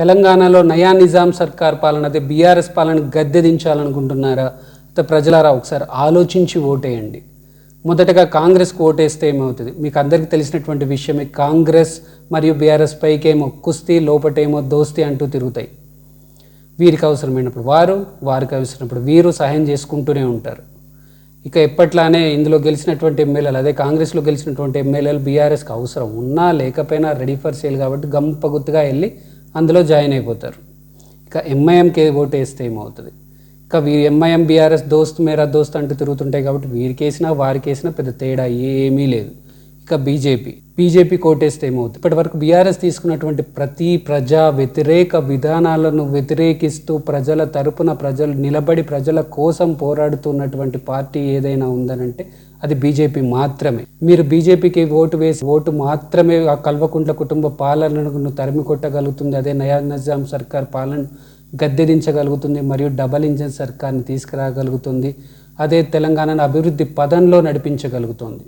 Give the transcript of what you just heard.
తెలంగాణలో నయా నిజాం సర్కార్ పాలన అదే బీఆర్ఎస్ పాలన గద్దె దించాలనుకుంటున్నారా? అయితే ప్రజలారా ఒకసారి ఆలోచించి ఓటేయండి. మొదటగా కాంగ్రెస్కి ఓటేస్తే ఏమవుతుంది? మీకు అందరికీ తెలిసినటువంటి విషయమే కాంగ్రెస్ మరియు బీఆర్ఎస్ పైకేమో కుస్తీ లోపటేమో దోస్తి అంటూ తిరుగుతాయి. వీరికి అవసరమైనప్పుడు వారు వారికి అవసరమైనప్పుడు వీరు సహాయం చేసుకుంటూనే ఉంటారు. ఇక ఎప్పట్లానే ఇందులో గెలిచినటువంటి ఎమ్మెల్యేలు అదే కాంగ్రెస్లో గెలిచినటువంటి ఎమ్మెల్యేలు బీఆర్ఎస్కి అవసరం ఉన్నా లేకపోయినా రెడీ ఫర్ సేల్ కాబట్టి గంప గుర్తుగా వెళ్ళి అందులో జాయిన్ అయిపోతారు. ఇక ఎంఐఎంకి ఓటు వేస్తే ఏమవుతుంది? ఇక వీ ఎంఐఎం బీఆర్ఎస్ దోస్త్ మేరా దోస్త్ అంటూ తిరుగుతుంటాయి కాబట్టి వీరికేసినా వారికేసినా పెద్ద తేడా ఏమీ లేదు. ఇక బీజేపీ బీజేపీ కోటేస్తే ఏమవుతుంది? ఇప్పటి వరకు బీఆర్ఎస్ తీసుకున్నటువంటి ప్రతి ప్రజా వ్యతిరేక విధానాలను వ్యతిరేకిస్తూ ప్రజల తరపున ప్రజలు నిలబడి ప్రజల కోసం పోరాడుతున్నటువంటి పార్టీ ఏదైనా ఉందనంటే అది బీజేపీ మాత్రమే. మీరు బీజేపీకి ఓటు వేసి ఓటు మాత్రమే ఆ కల్వకుంట్ల కుటుంబ పాలనను తరిమి కొట్టగలుగుతుంది. అదే నయా నిజాం సర్కార్ పాలన గద్దెదించగలుగుతుంది మరియు డబల్ ఇంజన్ సర్కార్ని తీసుకురాగలుగుతుంది. అదే తెలంగాణను అభివృద్ధి పదంలో నడిపించగలుగుతుంది.